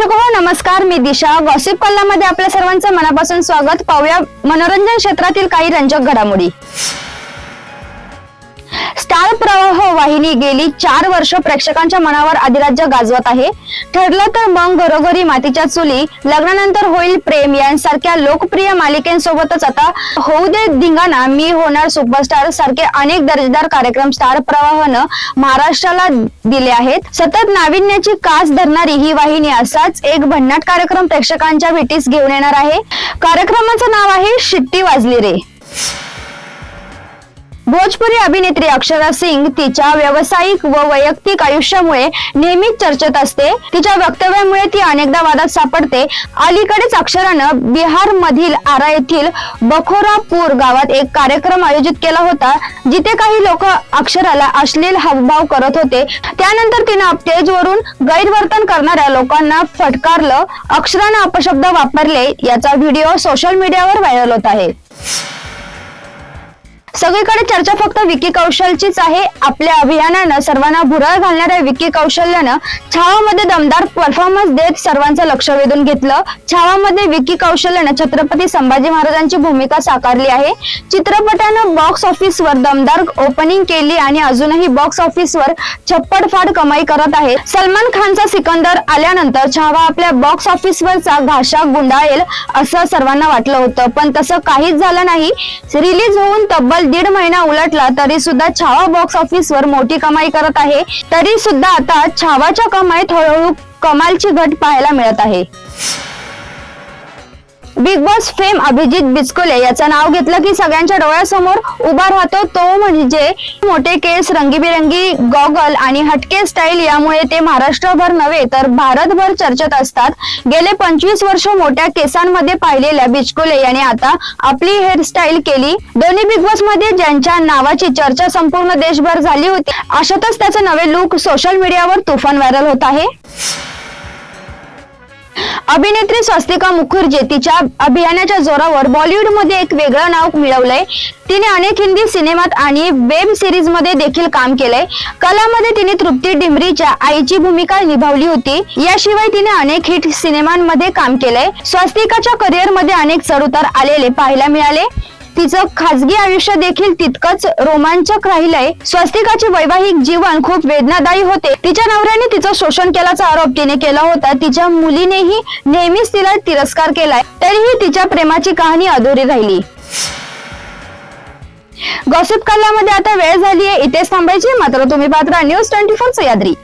दर्शक हो नमस्कार मी दिशा. गॉसिप कल्लामध्ये आपल्या सर्वांचं मनापासून स्वागत. पाहूया मनोरंजन क्षेत्रातील काही रंजक घडामोडी. स्टार प्रवाह वाहिनी गेली चार वर्ष प्रेक्षकांच्या मनावर अधिराज्य गाजवत आहे. ठरलं तर मग घरोघरी मातीच्या चुली लग्नानंतर होईल प्रेम यांसारख्या लोकप्रिय मालिकेंसोबतच आता होऊ दे धिंगाणा मी होणार सुपरस्टार सारखे अनेक दर्जेदार कार्यक्रम स्टार प्रवाहानं महाराष्ट्राला दिले आहेत. सतत नाविन्याची कास धरणारी ही वाहिनी असाच एक भन्नाट कार्यक्रम प्रेक्षकांच्या भेटीस घेऊन येणार आहे. कार्यक्रमाचं नाव आहे शिट्टी वाजली रे. भोजपुरी अभिनेत्री अक्षरा सिंग तिच्या व्यावसायिक व वैयक्तिक आयुष्यामुळे नेहमीच चर्चेत असते. तिच्या वक्तव्यामुळे ती अनेकदा वादात सापडते. अलीकडेच अक्षरानं बिहार मधील आरा येथील बखोरापूर गावात एक कार्यक्रम आयोजित केला होता जिथे काही लोक अक्षराला अश्लील हावभाव करत होते. त्यानंतर तिनं स्टेजवरून गैरवर्तन करणाऱ्या लोकांना फटकारलं अक्षरानं अपशब्द वापरले याचा व्हिडिओ सोशल मीडियावर व्हायरल होत आहे. सगळीकडे चर्चा फक्त विकी कौशलचीच आहे. आपल्या अभियानानं सर्वांना भुरळ घालणाऱ्या विकी कौशल्यानं छावामध्ये दमदार परफॉर्मन्स देत सर्वांचं लक्ष वेधून घेतलं. छावामध्ये विकी कौशल्यानं छत्रपती संभाजी महाराजांची भूमिका साकारली आहे. चित्रपटानं बॉक्स ऑफिसवर दमदार ओपनिंग केली आणि अजूनही बॉक्स ऑफिसवर छप्पडफाड कमाई करत आहे. सलमान खानचा सिकंदर आल्यानंतर छावा आपल्या बॉक्स ऑफिसवरचा घाशा गुंडाळेल असं सर्वांना वाटलं होतं. पण तसं काहीच झालं नाही. रिलीज होऊन तब्बल दीड महिना उलटला तरी सुद्धा छावा बॉक्स ऑफिसवर मोठी कमाई करत आहे. तरी सुद्धा आता छावाच्या कमाईत हळूहळू कमालची घट पाहायला मिळत आहे. Bigg Boss fame Abhijit Bichkole याचं नाव घेतलं की सगळ्यांच्या डोळ्यासमोर उभा राहतो तो म्हणजे मोठे केस रंगीबेरंगी गॉगल आणि हटके स्टाईल यामुळे ते महाराष्ट्रभर नव्हे तर भारतभर चर्चेत असतात. गेले पंचवीस वर्ष मोठ्या केसांमध्ये पाहिलेल्या बिचकोले याने आता आपली हेअरस्टाईल केली. दोन्ही बिग बॉसमध्ये ज्यांच्या नावाची चर्चा संपूर्ण देशभर झाली होती अशातच त्याचे नवे लुक सोशल मीडियावर तुफान व्हायरल होत आहे. अभिनेत्री स्वस्तिका मुखर्जी तिच्या अभियानाच्या जोरावर बॉलिवूडमध्ये एक वेगळं नाव मिळवलंय. तिने अनेक हिंदी सिनेमात आणि वेब सिरीजमध्ये देखील काम केलंय. कलामध्ये तिने तृप्ती डिमरीच्या आईची भूमिका निभावली होती. याशिवाय तिने अनेक हिट सिनेमांमध्ये काम केलंय. स्वस्तिकाच्या करिअरमध्ये अनेक चढउतार आलेले पाहायला मिळाले. तिचं खाजगी आयुष्य देखील तितकंच रोमांचक राहिलंय. स्वस्तिकाचे वैवाहिक जीवन खूप वेदनादायी होते. तिच्या नवऱ्याने तिचं शोषण केल्याचा आरोप तिने केला होता. तिच्या मुलीनेही नेहमीच तिला तिरस्कार केलाय. तरीही तिच्या प्रेमाची कहाणी अधुरी राहिली. गॉसिप कल्ल्यामध्ये आता वेळ झाली आहे इथेच थांबायची. मात्र तुम्ही पात्र न्यूज ट्वेंटी फोर सह्याद्री